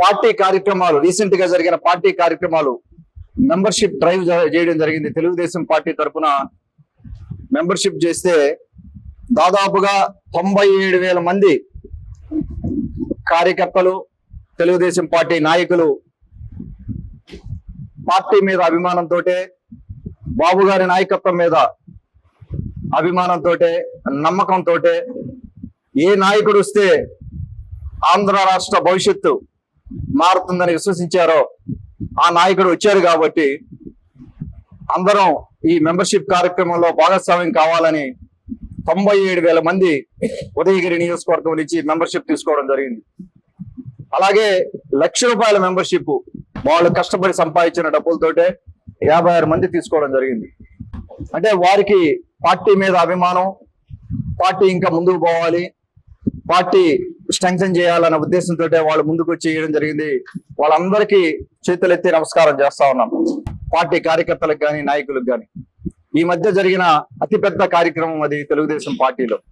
Party కార్యక్రమాలు రీసెంట్గా జరిగిన పార్టీ కార్యక్రమాలు మెంబర్షిప్ డ్రైవ్ చేయడం జరిగింది. తెలుగుదేశం పార్టీ తరఫున మెంబర్షిప్ చేస్తే దాదాపుగా తొంభై ఏడు వేల మంది కార్యకర్తలు తెలుగుదేశం పార్టీ నాయకులు పార్టీ మీద అభిమానంతో బాబు గారి నాయకత్వం మీద అభిమానంతో నమ్మకంతో ఏ నాయకుడు వస్తే ఆంధ్ర రాష్ట్ర భవిష్యత్తు మారుతుందని విశ్వసించారో ఆ నాయకుడు వచ్చారు కాబట్టి అందరం ఈ మెంబర్షిప్ కార్యక్రమంలో భాగస్వామ్యం కావాలని తొంభై ఏడు వేల మంది ఉదయగిరి నియోజకవర్గం నుంచి మెంబర్షిప్ తీసుకోవడం జరిగింది. అలాగే లక్ష రూపాయల మెంబర్షిప్ వాళ్ళు కష్టపడి సంపాదించిన డబ్బులతోటే యాభై ఆరు మంది తీసుకోవడం జరిగింది. అంటే వారికి పార్టీ మీద అభిమానం పార్టీ ఇంకా ముందుకు పోవాలి పార్టీ స్ట్రెంగ్థన్ చేయాలన్న ఉద్దేశంతో వాళ్ళు ముందుకు వచ్చి చేయడం జరిగింది. వాళ్ళందరికీ చేతులెత్తి నమస్కారం చేస్తా ఉన్నాం. పార్టీ కార్యకర్తలకు కానీ నాయకులకు కానీ ఈ మధ్య జరిగిన అతిపెద్ద కార్యక్రమం అది తెలుగుదేశం పార్టీలో.